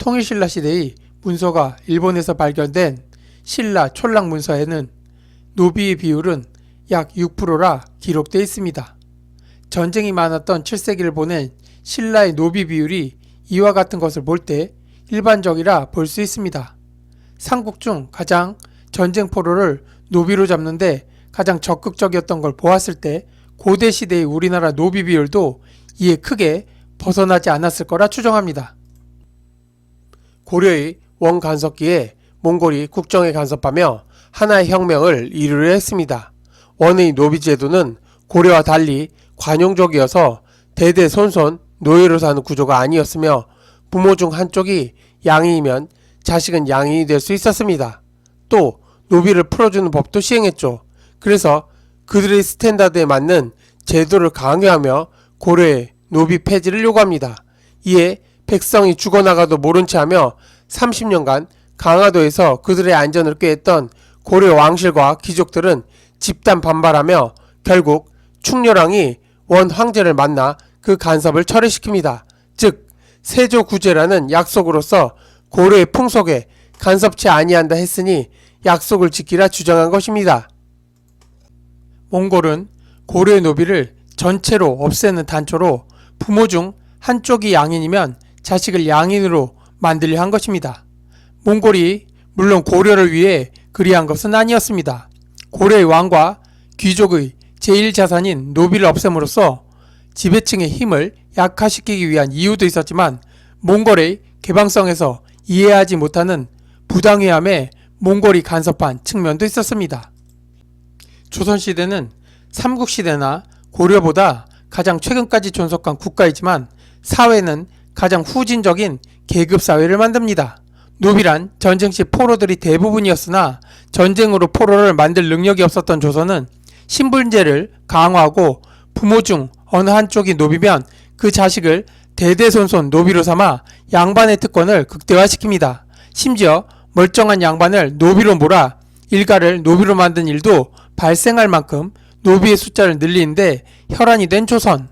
통일신라 시대의 문서가 일본에서 발견된 신라 촌락 문서에는 노비의 비율은 약 6%라 기록되어 있습니다. 전쟁이 많았던 7세기를 보낸 신라의 노비 비율이 이와 같은 것을 볼 때 일반적이라 볼 수 있습니다. 삼국 중 가장 전쟁 포로를 노비로 잡는데 가장 적극적이었던 걸 보았을 때 고대 시대의 우리나라 노비 비율도 이에 크게 벗어나지 않았을 거라 추정합니다. 고려의 원간섭기에 몽골이 국정에 간섭하며 하나의 혁명을 이루려 했습니다. 원의 노비 제도는 고려와 달리 관용적이어서 대대손손 노예로 사는 구조가 아니었으며 부모 중 한쪽이 양이면 자식은 양인이 될 수 있었습니다. 또 노비를 풀어주는 법도 시행했죠. 그래서 그들의 스탠다드에 맞는 제도를 강요하며 고려의 노비 폐지를 요구합니다. 이에 백성이 죽어나가도 모른 채 하며 30년간 강화도에서 그들의 안전을 꾀했던 고려 왕실과 귀족들은 집단 반발하며 결국 충렬왕이 원 황제를 만나 그 간섭을 철회시킵니다. 즉 세조 구제라는 약속으로서 고려의 풍속에 간섭치 아니한다 했으니 약속을 지키라 주장한 것입니다. 몽골은 고려의 노비를 전체로 없애는 단초로 부모 중 한쪽이 양인이면 자식을 양인으로 만들려 한 것입니다. 몽골이 물론 고려를 위해 그리한 것은 아니었습니다. 고려의 왕과 귀족의 제1자산인 노비를 없앰으로써 지배층의 힘을 약화시키기 위한 이유도 있었지만 몽골의 개방성에서 이해하지 못하는 부당해함에 몽골이 간섭한 측면도 있었습니다. 조선시대는 삼국시대나 고려보다 가장 최근까지 존속한 국가이지만 사회는 가장 후진적인 계급사회를 만듭니다. 노비란 전쟁 시 포로들이 대부분이었으나 전쟁으로 포로를 만들 능력이 없었던 조선은 신분제를 강화하고 부모 중 어느 한쪽이 노비면 그 자식을 대대손손 노비로 삼아 양반의 특권을 극대화시킵니다. 심지어 멀쩡한 양반을 노비로 몰아 일가를 노비로 만든 일도 발생할 만큼 노비의 숫자를 늘리는데 혈안이 된 조선.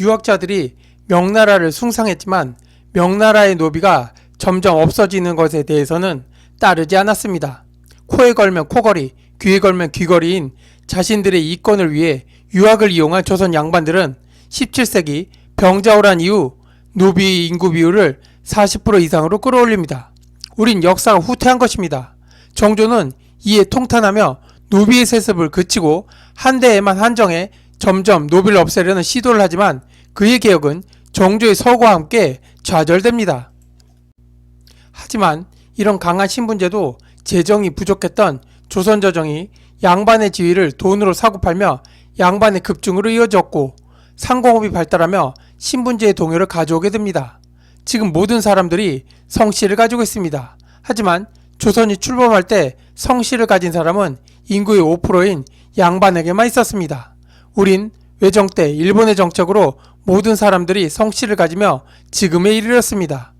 유학자들이 명나라를 숭상했지만 명나라의 노비가 점점 없어지는 것에 대해서는 따르지 않았습니다. 코에 걸면 코걸이, 귀에 걸면 귀걸이인 자신들의 이권을 위해 유학을 이용한 조선 양반들은 17세기 병자호란 이후 노비 인구 비율을 40% 이상으로 끌어올립니다. 우린 역사가 후퇴한 것입니다. 정조는 이에 통탄하며 노비의 세습을 그치고 한 대에만 한정해 점점 노비를 없애려는 시도를 하지만 그의 개혁은 정조의 서구와 함께 좌절됩니다. 하지만 이런 강한 신분제도 재정이 부족했던 조선 저정이 양반의 지위를 돈으로 사고 팔며 양반의 급증으로 이어졌고 상공업이 발달하며 신분제의 동요를 가져오게 됩니다. 지금 모든 사람들이 성씨를 가지고 있습니다. 하지만 조선이 출범할 때 성씨를 가진 사람은 인구의 5%인 양반에게만 있었습니다. 우린 외정 때 일본의 정책으로 모든 사람들이 성씨를 가지며 지금에 이르렀습니다.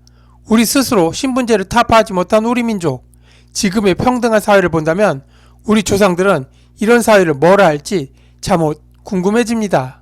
우리 스스로 신분제를 타파하지 못한 우리 민족, 지금의 평등한 사회를 본다면 우리 조상들은 이런 사회를 뭐라 할지 참못 궁금해집니다.